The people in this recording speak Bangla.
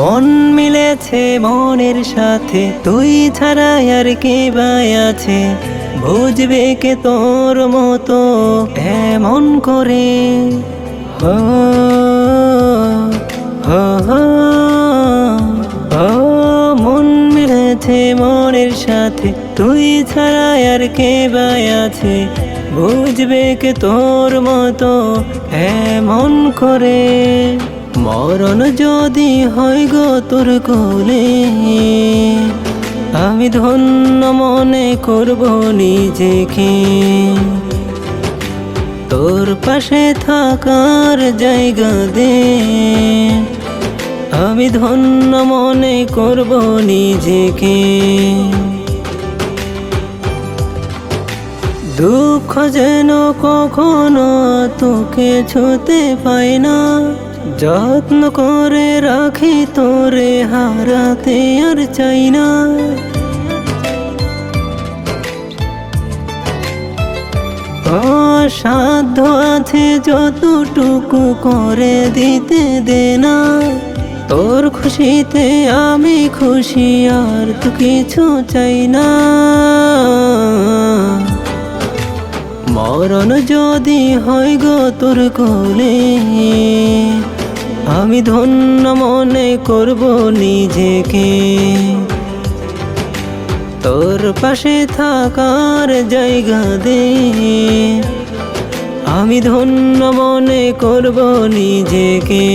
মন মিলেছে মনের সাথে, তুই ছাড়া আর কে বাই আছে? বুঝবে কে তোর মতো এমন করে? মন মিলেছে মনের সাথে, তুই ছাড়া আর কে বাই আছে? বুঝবে কে তোর মতো এমন করে? মরণ যদি হয় গো তোর কোলে, আমি ধন্য মনে করব নিজেকে। তোর পাশে থাকার জায়গা দে, আমি ধন্য মনে করব নিজেকে। দুঃখ যেন কখনো তোকে ছুতে পাই না যত্ন করে রাখি তোরে, হারাতে আর চাই না। সাধ্য আছে যতটুকু করে দিতে দে না তোর খুশিতে আমি খুশি, আর তো কিছু চাই না। মরণ যদি হয় গো তোর কোলে আমি ধন্য মনে করব নিজেকে। তোর পাশে থাকার জায়গা দে। আমি ধন্য মনে করব নিজেকে।